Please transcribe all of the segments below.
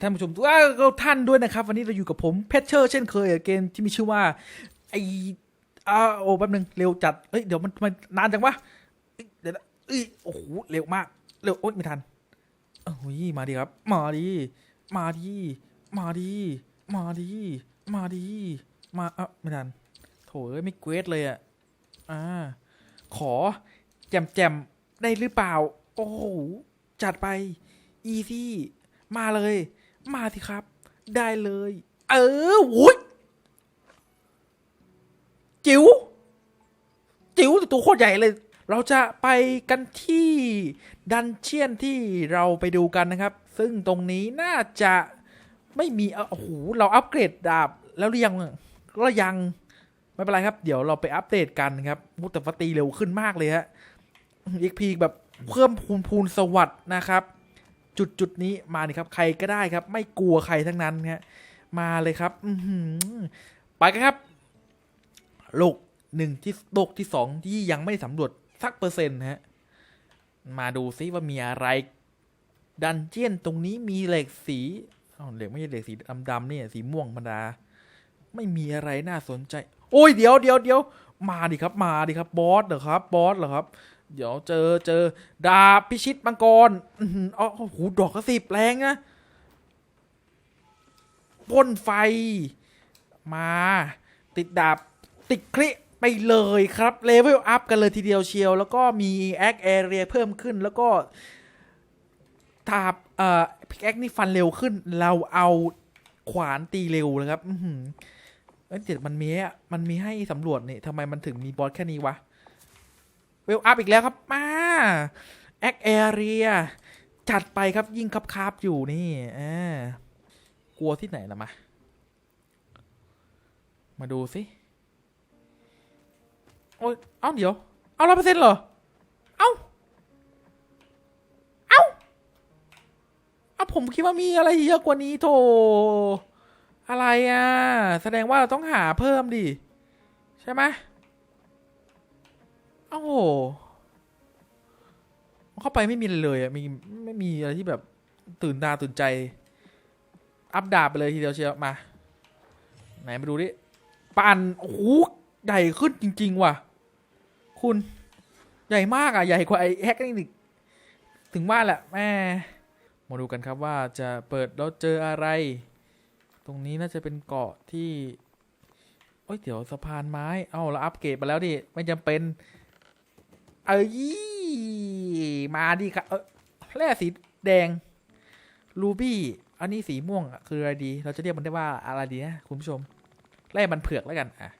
ท่านผู้ชมทุกท่านด้วยนะครับ วันนี้เราอยู่กับผมเพชเชอร์เช่นเคยเกมที่มีชื่อว่า ไออ่าโอ้แป๊บนึงเร็วจัดเฮ้ยเดี๋ยวมันมันนานจังวะเดี๋ยวนะเอ้ยโอ้โหเร็วมากเร็วโอ๊ยไม่ทันโอ้ยมาดีครับ มาดี มาดี มาดี มาดี มาดี มาอะไม่ทันโถเอ้ยไม่เกวสเลยอะอ่าขอแจมแจมได้หรือเปล่า โอ้โหจัดไปอีซี่มาเลย มาสิครับ ได้เลย เออโว้ยจิ๋วจิ๋วแต่ตัวโคตรใหญ่เลย เราจะไปกันที่ดันเชียนที่เราไปดูกันนะครับ ซึ่งตรงนี้น่าจะไม่มีเอ้าโอ้โหเราอัปเกรดดาบแล้วหรือยังก็ยังไม่เป็นไรครับ เดี๋ยวเราไปอัปเดตกันครับมุตแต่ว่าตีเร็วขึ้นมากเลยฮะ XP แบบเพิ่มพูนพูนสวัสดนะครับ จุดจุดนี้มาดิครับ ใครก็ได้ครับ ไม่กลัวใครทั้งนั้นฮะมาเลยครับ อืไปกันครับโลกหนึ่งที่โลกที่สองที่ยังไม่ได้สำรวจสักเปอร์เซ็นต์ฮะมาดูซิว่ามีอะไร ดันเจียนตรงนี้มีเหล็กสีอ้าวเหล็กไม่ใช่เหล็กสีดำๆนี่สีม่วงธรรมดา ไม่มีอะไรน่าสนใจ โอ้ยเดี๋ยวเดี๋ยวเดี๋ยวมาดิครับ มาดิครับบอสเหรอครับบอสเหรอครับ เดี๋ยวเจอเจอ ดาบพิชิตมังกรอือหืออ๋อโอ้โหดอกกระสิบแรงนะพ่นไฟ มา ติดดาบติดคลิไปเลยครับ เลเวลอัพกันเลยทีเดียวเชียว แล้วก็มีแอคแอเรียเพิ่มขึ้นแล้วก็ดาบเอ่อพิกแอคนี่ฟันเร็วขึ้น เราเอาขวานตีเร็วนะครับ อือหือเอ้ยเดี๋ยวมันมีอะมันมีให้สำรวจนี่ทำไมมันถึงมีบอสแค่นี้วะ เวลอัพอีกแล้วครับ มาแอคแอเรียจัดไปครับยิ่งคับคาบอยู่นี่กลัวที่ไหนล่ะมา มาดูสิ โอ้ย เอ้าเดี๋ยว เอาร้อยเปอร์เซ็นต์เหรอ เอ้า เอ้าเอาผมคิดว่ามีอะไรเยอะกว่านี้โถ อะไรอะ แสดงว่าเราต้องหาเพิ่มดิ ใช่ไหม โอ้โหเข้าไปไม่มีเลยอะมีไม่มีอะไรที่แบบตื่นตาตื่นใจ อัปดาบไปเลยทีเดียวเชียวมา ไหนมาดูดิปันโอ้โหใหญ่ขึ้นจริง ๆ ว่ะ คุณใหญ่มากอะ ใหญ่กว่าไอ้แฮกนี่ถึงว่าแหละแม่มาดูกันครับว่าจะเปิดแล้วเจออะไร ตรงนี้น่าจะเป็นเกาะที่โอ้ยเดี๋ยวสะพานไม้ เอ้าเราอัปเกรดมาแล้วดิ ไม่จำเป็น เอ้ยมาดิครับเออแร่สีแดงรูบี้อันนี้สีม่วงคืออะไรดี เราจะเรียกมันได้ว่าอะไรดีนะคุณผู้ชมแร่มันเผือกแล้วกันอะ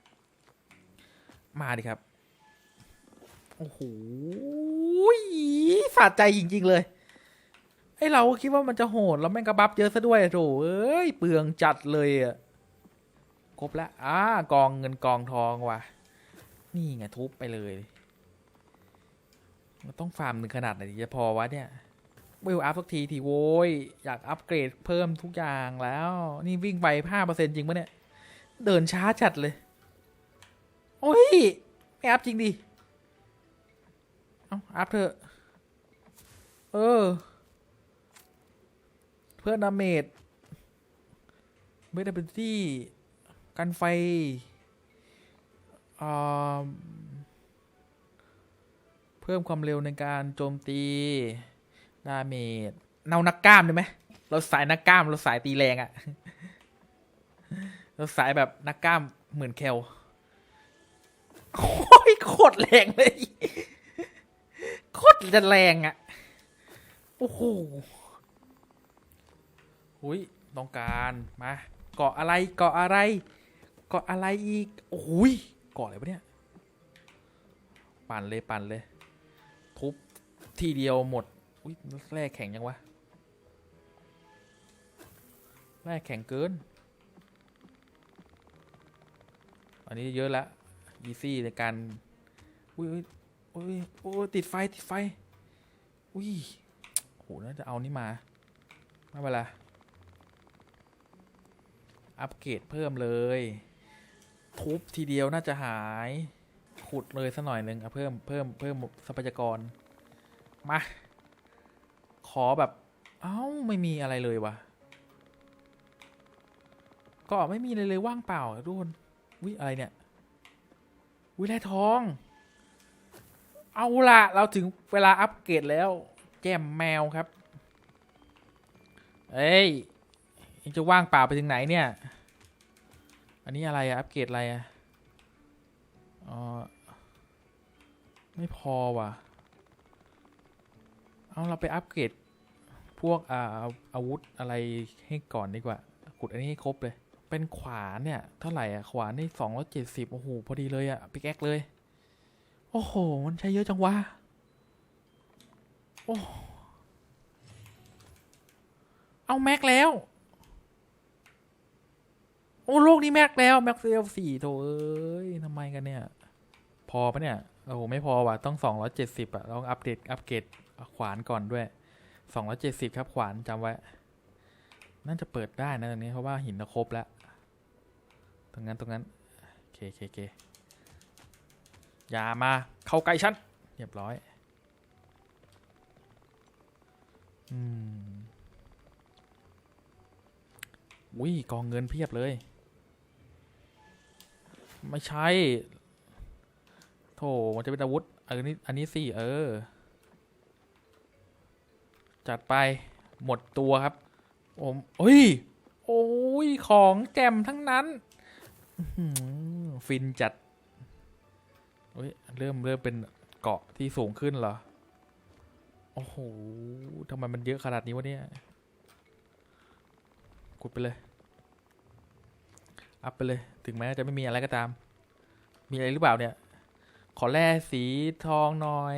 มาดิครับโอ้โหสะใจจริง ๆ เลยไอเราคิดว่ามันจะโหดแล้วแม่งกระบับเยอะซะด้วยโถเอ้ยเปลืองจัดเลยอะครบแล้วอ่ากองเงินกองทองว่ะ นี่ไงทุบไปเลย มันต้องฟาร์มหนึ่งขนาดไหนถึงจะพอวะเนี่ยเวอัพสักทีทีโว้ยอยากอัปเกรดเพิ่มทุกอย่างแล้ว นี่วิ่งไปห้าเปอร์เซ็นจริงปะเนี่ย เดินช้าจัดเลย โอ้ย ไม่อัพจริงดิ เอาอัพเถอะ เออ เพื่อดาเมจไม่ได้เป็นที่กันไฟอ่า พิ่มความเร็วในการโจมตี ดาเมจเนานักกล้ามได้ไหม เราสายนักกล้าม เราสายตีแรงอะเราสายแบบนักกล้ามเหมือนแคลโอ้ยโคตรแรงเลย โคตรจะแรงอะโอ้โหหุยต้องการมาเกาะอะไรเกาะอะไรเกาะอะไรอีกโอ้ยเกาะอะไรวะเนี่ย ปั่นเลยปั่นเลย ทุบทีเดียวหมด อุ้ยแร่แข็งยังวะแร่แข็งเกิน อันนี้เยอะละยีซี่ในการ อุ้ยอุ้ยอุ้ยโอ้ยติดไฟ ติดไฟ อุ้ยโหน่าจะเอานี่มา ไม่เป็นไรอัปเกรดเพิ่มเลย ทุบทีเดียวน่าจะหาย ขุดเลยสักหน่อยหนึ่งเพิ่มเพิ่มเพิ่มทรัพยากร มา ขอแบบ เอ้า ไม่มีอะไรเลยวะก็ไม่มีเลยเลยว่างเปล่าทุกคนวิอะไรเนี่ย วิแร่ทอง เอาละเราถึงเวลาอัปเกรดแล้ว แจมแมวครับ เอ้ยเอจะว่างเปล่าไปถึงไหนเนี่ย อันนี้อะไรอะอัปเกรดอะไรอะอ๋อ ไม่พอว่ะ เอาเราไปอัปเกรดพวกอาอาวุธอะไรให้ก่อนดีกว่า ขุดอันนี้ให้ครบเลย เป็นขวานเนี่ย เท่าไหร่อะ ขวานนี่สองร้อยเจ็ดสิบโอ้โห พอดีเลยอะปิกแอคเลย โอ้โห มันใช้เยอะจังวะ โอ้ เอาแม็กแล้ว โอ้ โลกนี้แม็กแล้ว แม็กเซลสี่โถเอ้ยทำไมกันเนี่ย พอปะเนี่ยโอ้โหไม่พอว่ะต้องสองร้อยเจ็ดสิบอะต้องอัปเดตอัปเกรดขวานก่อนด้วยสองร้อยเจ็ดสิบครับขวานจำไว้น่าจะเปิดได้นะตรงนี้เพราะว่าหินครบแล้ว ตรงนั้นตรงนั้นโอเคโอเคโอเคอย่ามาเข้าใกล้ฉันเรียบร้อยอืมอุ้ยกองเงินเพียบเลย ไม่ใช่ โถมันจะเป็นอาวุธเออนี่อันนี้สิเออ จัดไปหมดตัวครับโอ้มเฮ้ย โอ้ย ของแจมทั้งนั้นฟินจัดเฮ้ย เริ่มเริ่มเป็นเกาะที่สูงขึ้นเหรอ โอ้โหทำไมมันเยอะขนาดนี้วะเนี่ยกดไปเลย อัพไปเลย ถึงแม้จะไม่มีอะไรก็ตาม มีอะไรหรือเปล่าเนี่ย ขอแร่สีทองหน่อย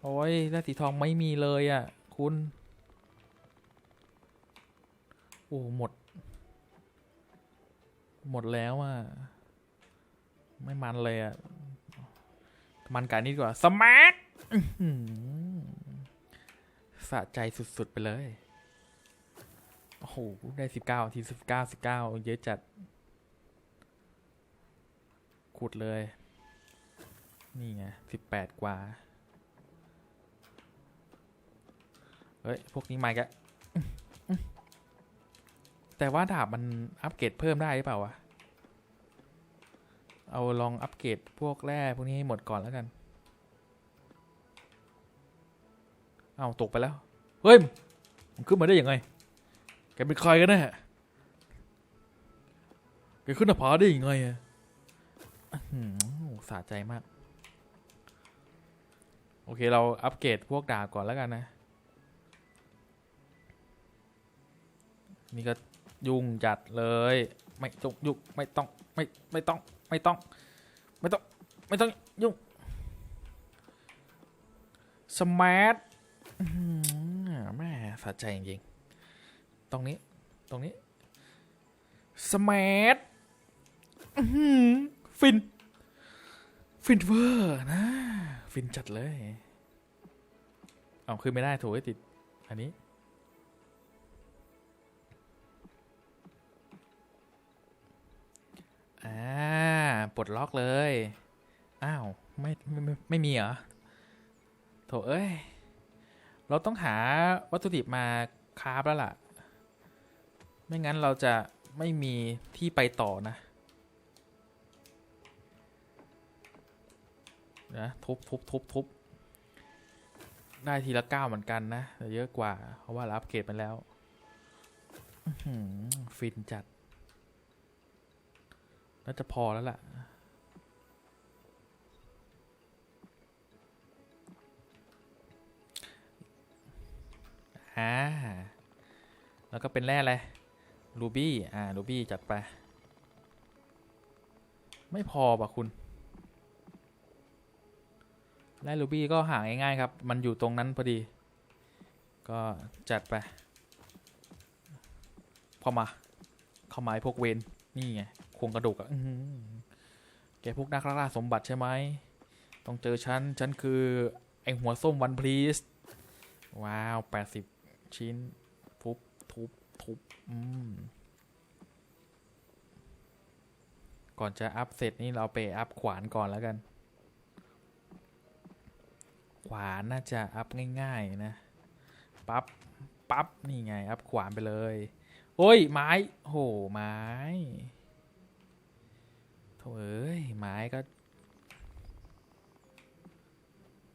โอ้ยแร่สีทองไม่มีเลยอะ คุณ โอ้หมด หมดแล้วอะ ไม่มันเลยอะ มันกันนี่ดีกว่า สมาร์ทสะใจสุด ๆ ไปเลย โอ้โห ได้สิบเก้าทีสิบเก้าสิบเก้าเยอะจัด ขุดเลย นี่ไงสิบแปดกว่า เฮ้ย พวกนี้มาอีกแล้วแต่ว่าดาบมันอัปเกรดเพิ่มได้หรือเปล่าวะ เอาลองอัปเกรดพวกแร่พวกนี้ให้หมดก่อนแล้วกัน เอาตกไปแล้ว เฮ้ย มันขึ้นมาได้ยังไง แกเป็นใครกันแน่แกขึ้นหน้าผาได้ยังไงอะ สะใจมาก โอเคเราอัปเกรดพวกดาบก่อนแล้วกันนะ นี่ก็ยุ่งจัดเลย ไม่ต้องยุ่งไม่ต้องไม่ไม่ต้องไม่ต้อง ไม่ต้อง ไม่ต้องยุ่งสมาร์ทแม่สะใจจริงๆ ตรงนี้ ตรงนี้ สมาร์ท ฟิน ฟินเวอร์นะ ฟินจัดเลย เอาขึ้นไม่ได้ถูกไอ้ติด อันนี้ อ่า ปลดล็อกเลย อ้าว ไม่ไม่ไม่ไม่มีเหรอ โถเอ้ย เราต้องหาวัตถุดิบมาคราฟแล้วล่ะ ไม่งั้นเราจะไม่มีที่ไปต่อนะ นะทุบทุบทุบทุบได้ทีละเก้าเหมือนกันนะแต่เยอะกว่า เพราะว่าเราอัปเกรดไปแล้วฟินจัด น่าจะพอแล้วล่ะ อ่า แล้วก็เป็นแร่อะไรรูบี้ อ่ารูบี้จัดไป ไม่พอป่ะคุณ แร่รูบี้ก็หาง่ายๆครับ มันอยู่ตรงนั้นพอดี ก็จัดไปเข้ามา เข้ามาพวกเวนนี่ไงโครงกระดูกอะอื้อหือแกพวกนักล่าสมบัติใช่ไหม ต้องเจอฉัน ฉันคือ ไอหัวส้มวันพลีส ว้าวแปดสิบชิ้น ทุบ ทุบ ทุบ อืม ก่อนจะอัพเสร็จนี่เราไปอัพขวานก่อนแล้วกัน ขวานน่าจะอัพง่ายๆนะ ปับ๊บ ปั๊บ นี่ไง อัพขวานไปเลย โอ้ย ไม้ โห ไม้โถเอ้ย ไม้ก็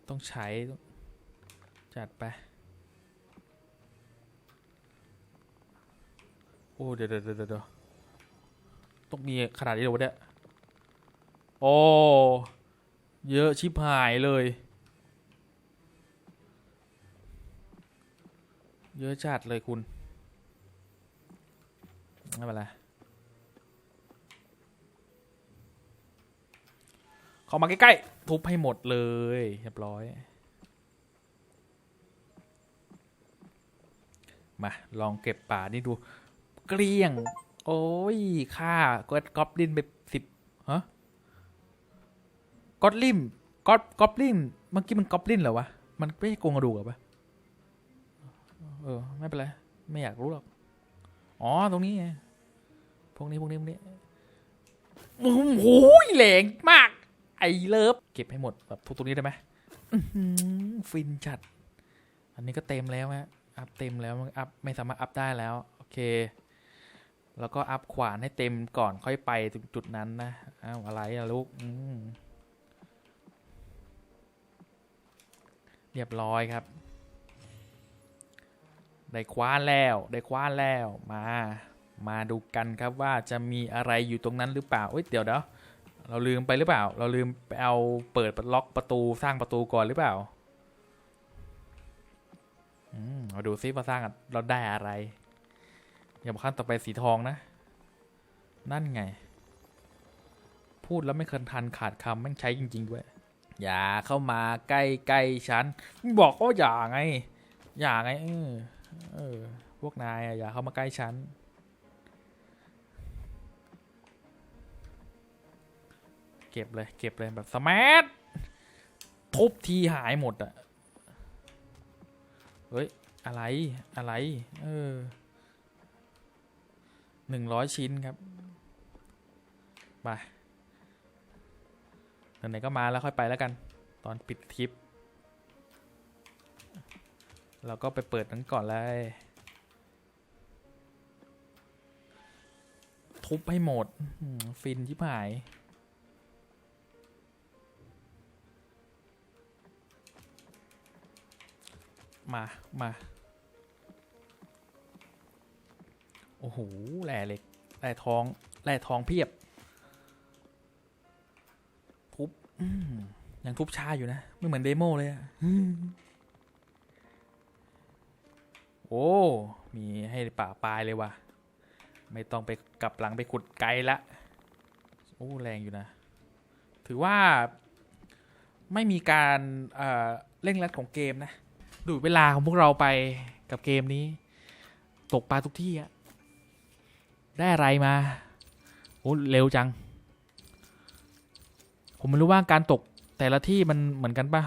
ต้องใช้ จัดไป โอ้ เดี๋ยวเดี๋ยวเดี๋ยวเดี๋ยวต้องมีขนาดนี้เลยวะเนี่ย โอ้ เยอะชิบหายเลย เยอะจัดเลยคุณ ไม่เป็นไรเข้ามาใกล้ๆทุบให้หมดเลยเรียบร้อย มา ลองเก็บป่านี่ดู เกลี้ยง โอ้ยค่าก็ก๊อบลินไปสิบฮะก๊อบลิมก๊อบก๊อบลินเมื่อกี้มันก๊อบลินเหรอวะ มันไม่ใช่โกงกระดูกเหรอปะ ออไม่เป็นไร ไม่อยากรู้หรอก อ๋อ ตรงนี้ไง พวกนี้พวกนี้พวกนี้โอ้โหแหลงมาก ไอเลิฟ เก็บให้หมดแบบทุกตรงนี้ได้ไหมฟินจัด อันนี้ก็เต็มแล้วฮะ อัพเต็มแล้วอัพไม่สามารถอัพได้แล้ว โอเค แล้วก็อัพขวานให้เต็มก่อนค่อยไปถึงจุดนั้นนะอ้าวอะไรอะลูกเรียบร้อยครับ ได้คว้านแล้วได้คว้านแล้วมา มาดูกันครับว่าจะมีอะไรอยู่ตรงนั้นหรือเปล่าเอ้ยเดี๋ยวเดี๋ยวเราลืมไปหรือเปล่า เราลืมไปเอาเปิดล็อกประตูสร้างประตูก่อนหรือเปล่าอืมมาดูซิว่าสร้างเราได้อะไรอย่ามาขั้นต่อไปสีทองนะ นั่นไง พูดแล้วไม่เคยทันขาดคำแม่งใช้จริง ๆ ด้วย อย่าเข้ามาใกล้ใกล้ฉัน บอกว่าอย่าไง อย่าไงเออ เออ พวกนายอย่าเข้ามาใกล้ฉัน เก็บเลย เก็บเลยแบบสมาร์ททุบทีหายหมดอะเฮ้ย อะไร อะไร เออหนึ่งร้อยชิ้นครับ ไปไหนๆก็มาแล้วค่อยไปแล้วกัน ตอนปิดทริป เราก็ไปเปิดนั้นก่อนเลยทุบให้หมด ฟินที่หาย มา มา โอ้โหแหล่เหล็กแหล่ทองแหล่ทองเพียบ ทุบยังทุบชาอยู่นะ ไม่เหมือนเดโมเลยอะ โอ้ มีให้ป่าปลายเลยว่ะ ไม่ต้องไปกลับหลังไปขุดไกลละ โอ้ แรงอยู่นะ ถือว่าไม่มีการเอ่อเร่งรัดของเกมนะ ดูเวลาของพวกเราไปกับเกมนี้ ตกปลาทุกที่อะได้อะไรมา โอ้ เร็วจัง ผมไม่รู้ว่าการตกแต่ละที่มันเหมือนกันปะ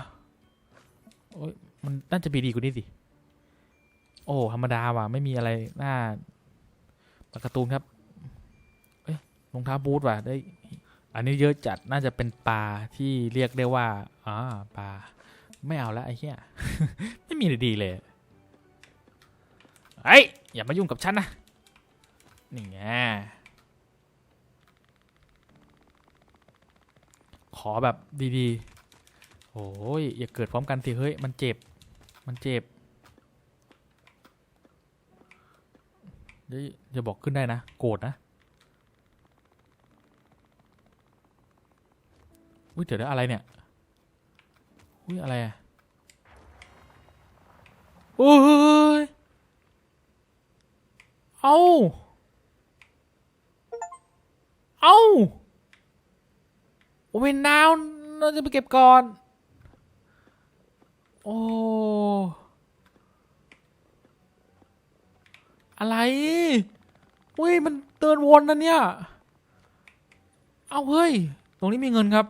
โอ้ยมันน่าจะมีดีกว่านี้สิ อ้ธรรมดาว่ะ ไม่มีอะไรน่าปาการ์ตูนครับเอ้ยรองเท้าบูทว่ะได้ อันนี้เยอะจัดน่าจะเป็นปลาที่เรียกได้ว่าอ่าปลาไม่เอาแล้วไอ้เหี้ยไม่มีดีเลยเฮ้ยอย่ามายุ่งกับฉันนะนี่ไงขอแบบดีๆโอ้ยอย่าเกิดพร้อมกันสิเฮ้ยมันเจ็บ มันเจ็บเดี๋ยว อย่าบอกขึ้นได้นะ โกรธนะอุ้ยเดี๋ยวนะอะไรเนี่ยอุ้ยอะไรอะโอ้ยเอาเอาโอเวนดาวเราจะไปเก็บก่อน โอ้ อะไรอุ้ยมันเตือนวนนะเนี่ย เอาเฮ้ย ตรงนี้มีเงินครับ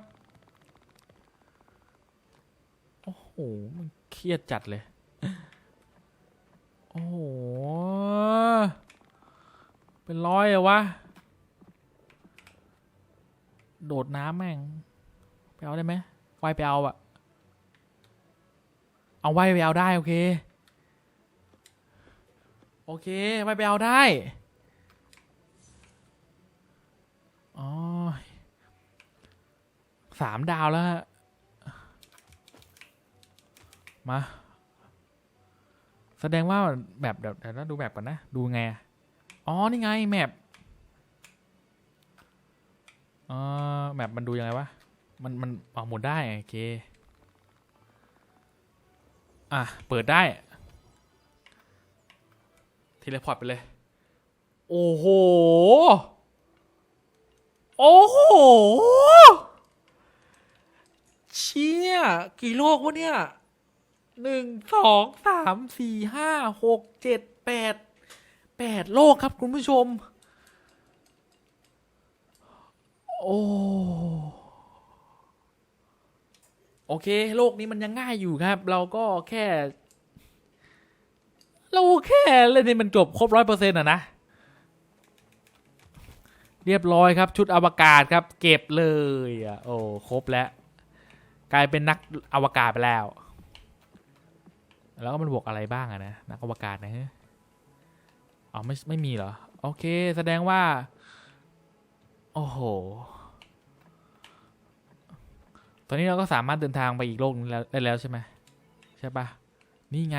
โอ้โห มันเครียดจัดเลย โอ้โห เป็นร้อยอะวะ โดดน้ำแม่ง ไปเอาได้ไหมว่ายไปเอาอะเอาว่ายไปเอาได้ โอเค โอเค ไม่ไปเอาได้ อ๋อสามดาวแล้วฮะ มา แสดงว่าแบบเดี๋ยวดูแบบก่อนนะ ดูไง อ๋อ นี่ไงแมปเออแมปมันดูยังไงวะ มันมันออกหมดได้ โอเค อะ เปิดได้ เทเลพอร์ตไปเลย โอ้โห โอ้โห เชี่ย กี่โลกวะเนี่ย หนึ่ง สอง สาม สี่ ห้า หก เจ็ด แปด แปดโลกครับคุณผู้ชม โอ้โอเค โลกนี้มันยังง่ายอยู่ครับ เราก็แค่ เราแค่เล่นให้มันจบครบร้อยเปอร์เซ็นต์อะนะ เรียบร้อยครับ ชุดอวกาศครับ เก็บเลยอะโอ้ครบแล้ว กลายเป็นนักอวกาศไปแล้ว แล้วมันบวกอะไรบ้างอะนะ นักอวกาศนะฮะอ๋อไม่ไม่มีเหรอ โอเค แสดงว่า โอ้โห ตอนนี้เราก็สามารถเดินทางไปอีกโลกนึงแล้วได้แล้วใช่ไหมใช่ปะนี่ไง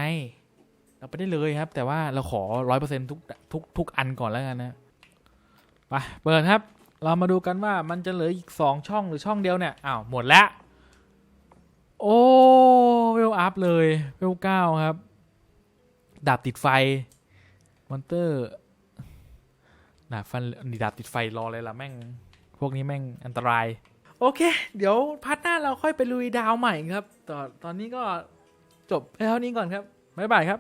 เราไปได้เลยครับ แต่ว่าเราขอร้อยเปอร์เซ็นทุกทุกทุกอันก่อนแล้วกันนะไปเปิดครับ เรามาดูกันว่ามันจะเหลืออีกสองช่องหรือช่องเดียวเนี่ยอ้าวหมดแล้วโอ้เวลอัพเลยเวลเก้าครับ ดาบติดไฟมอนเตอร์ดาบฟันนี่ดาบติดไฟรอเลยล่ะแม่ง พวกนี้แม่งอันตราย โอเค เดี๋ยวพาร์ทหน้าเราค่อยไปลุยดาวใหม่ครับ ตอนตอนนี้ก็จบเท่นี้ก่อนครับ บ๊ายบายครับ